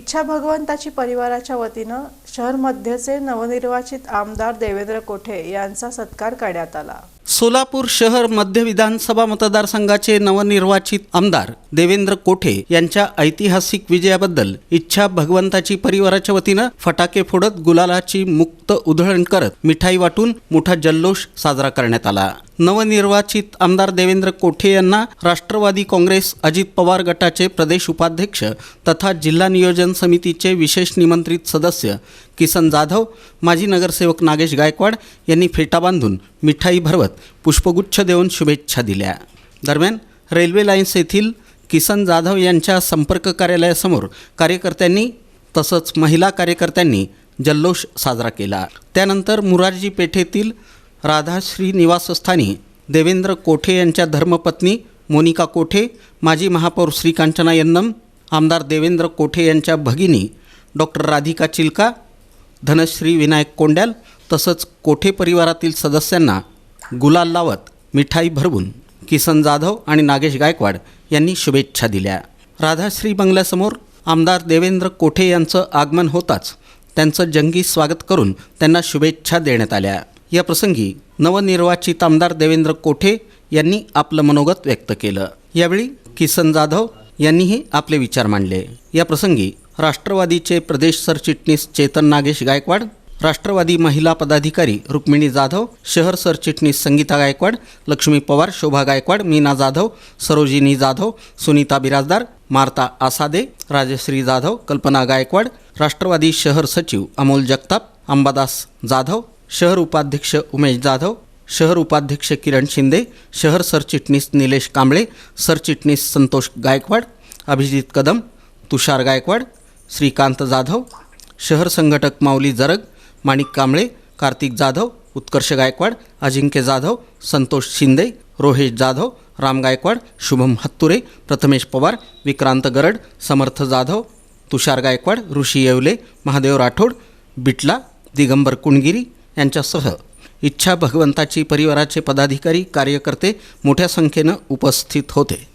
इच्छा भगवंताची परिवाराच्या वतीनं शहरमध्येचे नवनिर्वाचित आमदार देवेंद्र कोठे यांचा सत्कार करण्यात आला. सोलापूर शहर मध्य विधानसभा मतदारसंघाचे नवनिर्वाचित आमदार देवेंद्र कोठे यांच्या ऐतिहासिक विजयाबद्दल इच्छा भगवंताची परिवाराच्या वतीनं फटाके फोडत गुलालाची मुक्त उधळण करत मिठाई वाटून मोठा जल्लोष साजरा करण्यात आला. नवनिर्वाचित आमदार देवेंद्र कोठे यांना राष्ट्रवादी काँग्रेस अजित पवार गटाचे प्रदेश उपाध्यक्ष तथा जिल्हा नियोजन समितीचे विशेष निमंत्रित सदस्य किसन जाधव माजी नगरसेवक नागेश गायकवाड यांनी फेटा बांधून मिठाई भरवत पुष्पगुच्छ देऊन शुभेच्छा दिल्या. दरम्यान रेल्वे लाईन्स येथील किसन जाधव यांच्या संपर्क कार्यालयासमोर कार्यकर्त्यांनी तसंच महिला कार्यकर्त्यांनी जल्लोष साजरा केला. त्यानंतर मुरारजी पेठेतील राधाश्री निवासस्थानी देवेंद्र कोठे यांच्या धर्मपत्नी मोनिका कोठे माजी महापौर श्रीकांचना यन्नम आमदार देवेंद्र कोठे यांच्या भगिनी डॉक्टर राधिका चिलका धनश्री विनायक कोंड्याल तसंच कोठे परिवारातील सदस्यांना गुलाल लावत मिठाई भरवून किसन जाधव आणि नागेश गायकवाड यांनी शुभेच्छा दिल्या. राधाश्री बंगल्यासमोर आमदार देवेंद्र कोठे यांचं आगमन होताच त्यांचं जंगी स्वागत करून त्यांना शुभेच्छा देण्यात आल्या. या प्रसंगी नवनिर्वाचित आमदार देवेंद्र कोठे यांनी आपलं मनोगत व्यक्त केलं. यावेळी किसन जाधव यांनीही आपले विचार मांडले. या प्रसंगी राष्ट्रवादीचे प्रदेश सरचिटणीस चेतन नागेश गायकवाड राष्ट्रवादी महिला पदाधिकारी रुक्मिणी जाधव शहर सरचिटणीस संगीता गायकवाड लक्ष्मी पवार शोभा गायकवाड मीना जाधव सरोजिनी जाधव सुनीता बिराजदार मार्ता आसादे राजश्री जाधव कल्पना गायकवाड राष्ट्रवादी शहर सचिव अमोल जगताप अंबादास जाधव शहर उपाध्यक्ष उमेश जाधव शहर उपाध्यक्ष किरण शिंदे शहर सरचिटणीस निलेश कांबळे सरचिटणीस संतोष गायकवाड अभिजित कदम तुषार गायकवाड श्रीकांत जाधव शहर संघटक माऊली जरग माणिक कांबळे कार्तिक जाधव उत्कर्ष गायकवाड अजिंक्य जाधव संतोष शिंदे रोहेश जाधव राम गायकवाड शुभम हत्तुरे प्रथमेश पवार विक्रांत गरड समर्थ जाधव तुषार गायकवाड ऋषी येवले महादेव राठोड बिटला दिगंबर कुणगिरी यांच्यासह इच्छा भगवंताची परिवाराचे पदाधिकारी कार्यकर्ते मोठ्या संख्येनं उपस्थित होते.